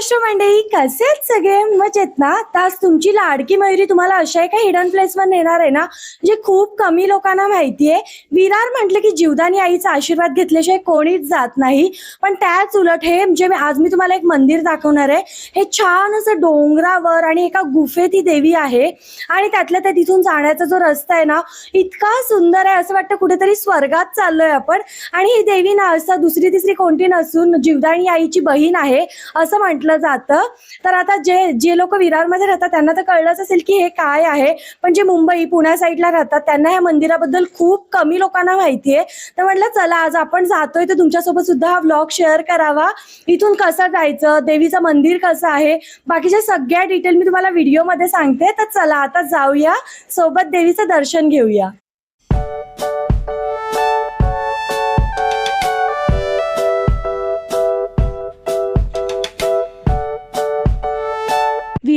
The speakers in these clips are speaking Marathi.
महाराष्ट्र मंडळी कसे सगळे? मजेत ना? तर आज तुमची लाडकी मयुरी तुम्हाला अशा एका हिडन प्लेसवर नेणार आहे ना? जे खूप कमी लोकांना माहितीये विरार म्हटलं की जीवदानी आईचा आशीर्वाद घेतल्याशिवाय कोणीच जात नाही. पण त्याच उलट हे म्हणजे आज मी तुम्हाला एक मंदिर दाखवणार आहे. हे छान असं डोंगरावर आणि एका गुफेत ही देवी आहे. आणि त्यातल्या त्या तिथून जाण्याचा जो रस्ता आहे ना इतका सुंदर आहे असं वाटतं कुठेतरी स्वर्गात चाललोय आपण. आणि ही देवी ना असं दुसरी तिसरी कोणती नसून जीवदानी आईची बहीण आहे असं म्हटलं जातं. तर आता जे जे लोक विरारमध्ये राहतात त्यांना तर कळलंच असेल की हे काय आहे. पण जे मुंबई पुण्या साईडला राहतात त्यांना या मंदिराबद्दल खूप कमी लोकांना माहिती आहे. तर म्हटलं चला आज आपण जातोय तर तुमच्यासोबत सुद्धा हा व्लॉग शेअर करावा. इथून कसं जायचं? देवीचं मंदिर कसं आहे? बाकीच्या सगळ्या डिटेल मी तुम्हाला व्हिडिओमध्ये सांगते. तर चला आता जाऊया. सोबत देवीचं दर्शन घेऊया.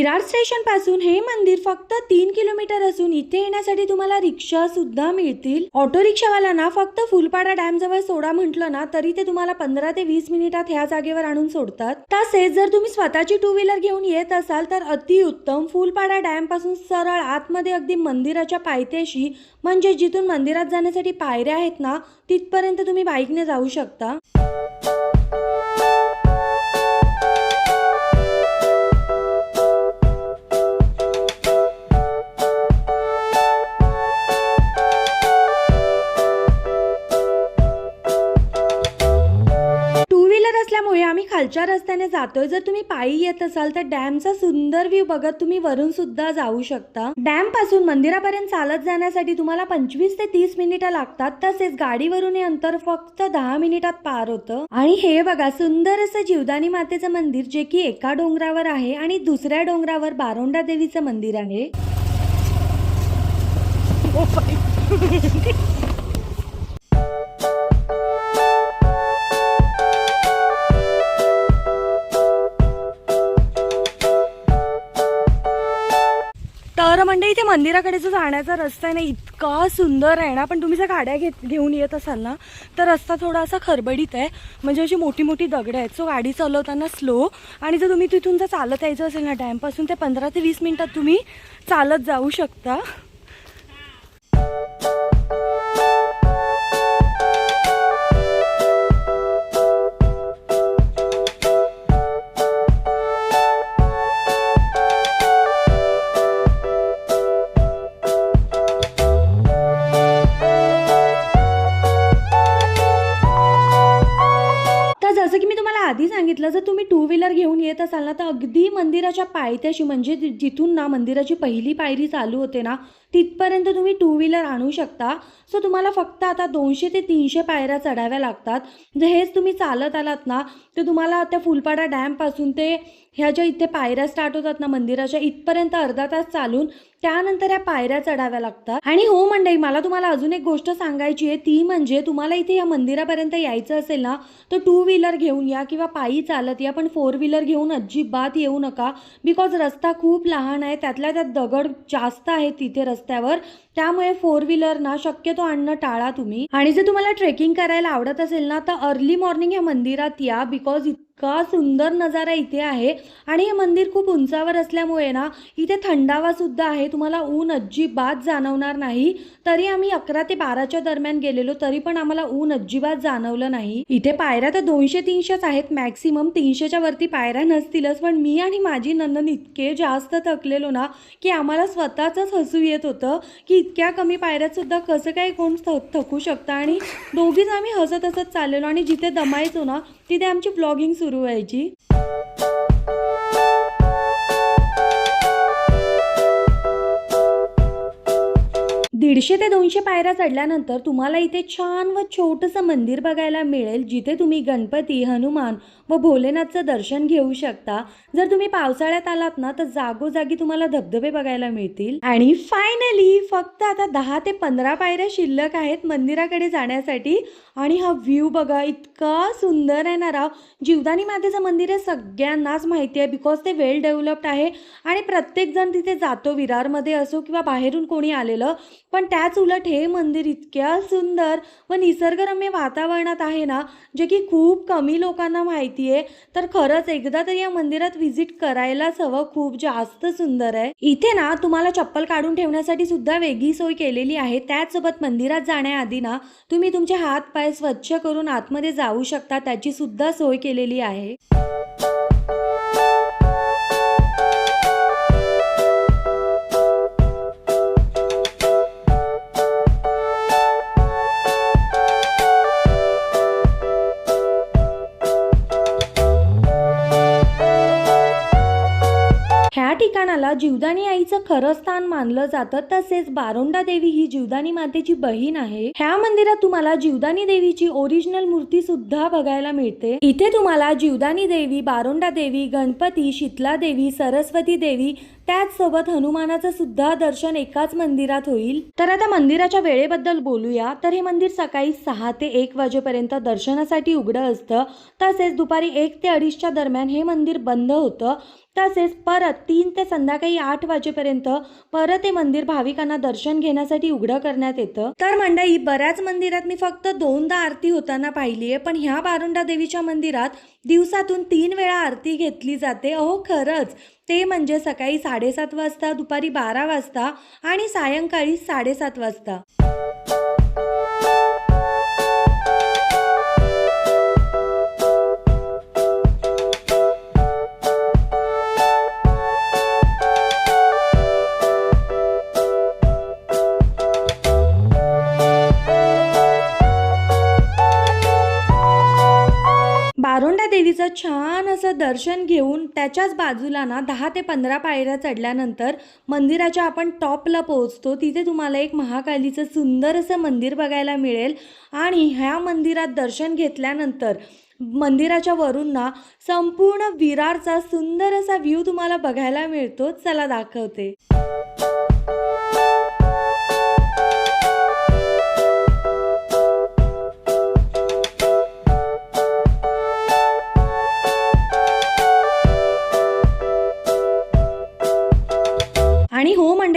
विरार स्टेशनपासून हे मंदिर फक्त तीन किलोमीटर असून इथे येण्यासाठी तुम्हाला रिक्षा सुद्धा मिळतील. ऑटो रिक्षावाल्यांना फक्त फुलपाडा डॅम जवळ सोडा म्हटलं ना तरी ते तुम्हाला पंधरा ते वीस मिनिटात ह्या जागेवर आणून सोडतात. तसेच जर तुम्ही स्वतःची टू व्हीलर घेऊन येत असाल तर अतिउत्तम फुलपाडा डॅमपासून सरळ आतमध्ये अगदी मंदिराच्या पायथ्याशी म्हणजे जिथून मंदिरात जाण्यासाठी पायऱ्या आहेत ना तिथपर्यंत तुम्ही बाईकने जाऊ शकता. खालच्या रस्त्याने जातोय. जर तुम्ही पायी येत असाल तर डॅमचा सुंदर व्ह्यू बघत तुम्ही वरून सुद्धा जाऊ शकता. डॅमपासून मंदिरापर्यंत चालत जाण्यासाठी तुम्हाला पंचवीस ते तीस मिनिटं लागतात. तसेच गाडीवरून हे अंतर फक्त दहा मिनिटात पार होतं. आणि हे बघा सुंदर असं जीवदानी मातेचं मंदिर जे की एका डोंगरावर आहे आणि दुसऱ्या डोंगरावर बारोंडा देवीचं मंदिर आहे. Oh म्हणजे इथे मंदिराकडे जो जाण्याचा रस्ता आहे ना इतका सुंदर आहे ना. पण तुम्ही जर गाड्या घेत घेऊन येत असाल ना तर रस्ता थोडा असा खरबडीत आहे. म्हणजे अशी मोठी मोठी दगडं आहेत. सो गाडी चालवताना स्लो आणि जर तुम्ही तिथून जर चालत यायचं असेल ना डॅमपासून ते पंधरा ते वीस मिनटात तुम्ही चालत जाऊ शकता. आधी सांगितलं जर तुम्ही टू व्हीलर घेऊन येत असाल ना तर अगदी मंदिराच्या पायथ्याशी म्हणजे जिथून ना मंदिराची पहिली पायरी चालू होते ना तिथपर्यंत तुम्ही टू व्हीलर आणू शकता. सो तुम्हाला फक्त आता दोनशे ते तीनशे पायऱ्या चढाव्या लागतात. जर हेच तुम्ही चालत आलात ना तर तुम्हाला त्या फुलपाडा डॅमपासून ते ह्या ज्या इथे पायऱ्या स्टार्ट होतात ना मंदिराच्या इथपर्यंत अर्धा तास चालून त्यानंतर या पायऱ्या चढाव्या लागतात. आणि हो मंडई मला तुम्हाला अजून एक गोष्ट सांगायची आहे. ती म्हणजे तुम्हाला इथे या मंदिरापर्यंत यायचं असेल ना तर टू व्हीलर घेऊन या किंवा पायी चालत या. पण फोर व्हीलर घेऊन अजिबात येऊ नका. बिकॉज रस्ता खूप लहान आहे. त्यातल्या त्यात दगड जास्त आहेत तिथे रस्त्यावर त्यामुळे फोर व्हीलर ना शक्यतो आणणं टाळा तुम्ही. आणि जर तुम्हाला ट्रेकिंग करायला आवडत असेल ना तर अर्ली मॉर्निंग या मंदिरात या बिकॉज इतका सुंदर नजारा इथे आहे. आणि हे मंदिर खूप उंचावर असल्यामुळे ना इथे थंडावा सुद्धा आहे. तुम्हाला ऊन अजिबात जाणवणार नाही. तरी आम्ही अकरा ते बाराच्या दरम्यान गेलेलो तरी पण आम्हाला ऊन अजिबात जाणवलं नाही. इथे पायऱ्या तर दोनशे तीनशेच आहेत मॅक्सिमम तीनशेच्या वरती पायऱ्या नसतीलच. पण मी आणि माझी नंदन इतके जास्त थकलेलो ना की आम्हाला स्वतःच हसू येत होतं की इतक्या कमी पायऱ्यात सुद्धा कसं काय कोण थ- थकू शकता? आणि दोघीच आम्ही हसत हसत चाललेलो आणि जिथे दमायचो ना तिथे आमची ब्लॉगिंग सुरू व्हायची. दीडशे ते दोनशे पायऱ्या चढल्यानंतर तुम्हाला इथे छान व छोटंसं मंदिर बघायला मिळेल जिथे तुम्ही गणपती हनुमान व भोलेनाथचं दर्शन घेऊ शकता. जर तुम्ही पावसाळ्यात आलात ना तर जागोजागी तुम्हाला धबधबे बघायला मिळतील. आणि फायनली फक्त आता दहा ते पंधरा पायऱ्या शिल्लक आहेत मंदिराकडे जाण्यासाठी. आणि हा व्ह्यू बघा इतका सुंदर आहे ना राव. जीवदानी मातेचं मंदिर हे सगळ्यांनाच माहिती आहे बिकॉज ते वेल डेव्हलप्ड आहे. आणि प्रत्येकजण तिथे जातो विरारमध्ये असो किंवा बाहेरून कोणी आलेलं. पण त्याच उलट हे मंदिर इतक्या सुंदर व निसर्गरम्य वातावरणात आहे ना जे की खूप कमी लोकांना माहिती माहिती आहे तर खरंच एकदा तर या मंदिरात व्हिजिट करायलाच हवं खूप जास्त सुंदर आहे. इथे ना तुम्हाला चप्पल काढून ठेवण्यासाठी सुद्धा वेगळी सोय केलेली आहे. त्याचसोबत मंदिरात जाण्याआधी ना तुम्ही तुमचे हात पाय स्वच्छ करून आतमध्ये जाऊ शकता त्याची सुद्धा सोय केलेली आहे. ह्या जीवदानी आईचं खरं स्थान मानलं जातं तसेच बारोंडा देवी ही जीवदानी मातेची बहीण आहे. ह्या मंदिरात तुम्हाला जीवदानी देवीची ओरिजिनल मूर्ती सुद्धा बघायला मिळते. इथे तुम्हाला जीवदानी देवी बारोंडा देवी गणपती शीतला देवी सरस्वती देवी त्याचसोबत हनुमानाचं सुद्धा दर्शन एकाच मंदिरात होईल. तर आता मंदिराच्या वेळेबद्दल बोलूया. तर हे मंदिर सकाळी सहा ते एक वाजेपर्यंत दर्शनासाठी उघडं असतं. तसेच दुपारी एक ते अडीचच्या दरम्यान हे मंदिर बंद होतं. तसेच परत तीन ते संध्याकाळी आठ वाजेपर्यंत परत हे मंदिर भाविकांना दर्शन घेण्यासाठी उघडं करण्यात येतं. तर मंडळी बऱ्याच मंदिरात मी फक्त दोनदा आरती होताना पाहिली आहे. पण ह्या बारुंडा देवीच्या मंदिरात दिवसातून तीन वेळा आरती घेतली जाते. अहो खरंच. ते म्हणजे सकाळी साडेसात वाजता दुपारी बारा वाजता आणि सायंकाळी साडेसात वाजता. देवीचं छान असं दर्शन घेऊन त्याच्याच बाजूला ना दहा ते पंधरा पायऱ्या चढल्यानंतर मंदिराच्या आपण टॉपला पोहोचतो. तिथे तुम्हाला एक महाकालीचं सुंदर असं मंदिर बघायला मिळेल. आणि ह्या मंदिरात दर्शन घेतल्यानंतर मंदिराच्या वरून ना संपूर्ण विरारचा सुंदर असा व्ह्यू तुम्हाला बघायला मिळतो. चला दाखवते.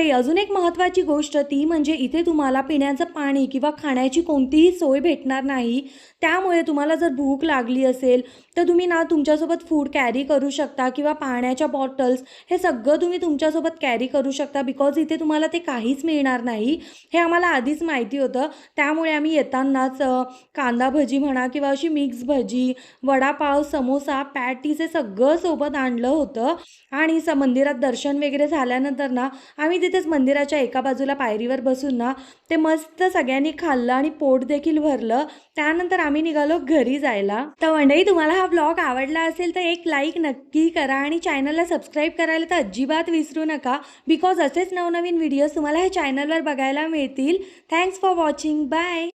मंडळी अजून एक महत्त्वाची गोष्ट ती म्हणजे इथे तुम्हाला पिण्याचं पाणी किंवा खाण्याची कोणतीही सोय भेटणार नाही. त्यामुळे तुम्हाला जर भूक लागली असेल तर तुम्ही ना तुमच्यासोबत फूड कॅरी करू शकता किंवा पाण्याच्या बॉटल्स हे सगळं तुम्ही तुमच्यासोबत कॅरी करू शकता बिकॉज इथे तुम्हाला ते काहीच मिळणार नाही. हे आम्हाला आधीच माहिती होतं. त्यामुळे आम्ही येतानाच कांदा भजी म्हणा किंवा अशी मिक्स भजी वडापाव समोसा पॅटीस हे सगळं सोबत आणलं होतं. आणि स मंदिरात दर्शन वगैरे झाल्यानंतर ना आम्ही तिथे तिथेच मंदिराच्या एका बाजूला पायरीवर बसून ना ते मस्त सगळ्यांनी खाल्लं आणि पोट देखील भरलं. त्यानंतर आम्ही निघालो घरी जायला. तर मंडळी तुम्हाला हा ब्लॉग आवडला असेल तर एक लाईक नक्की करा आणि चॅनलला सबस्क्राईब करायला तर अजिबात विसरू नका. बिकॉज असेच नवनवीन व्हिडिओज तुम्हाला ह्या चॅनलवर बघायला मिळतील. Thanks for watching bye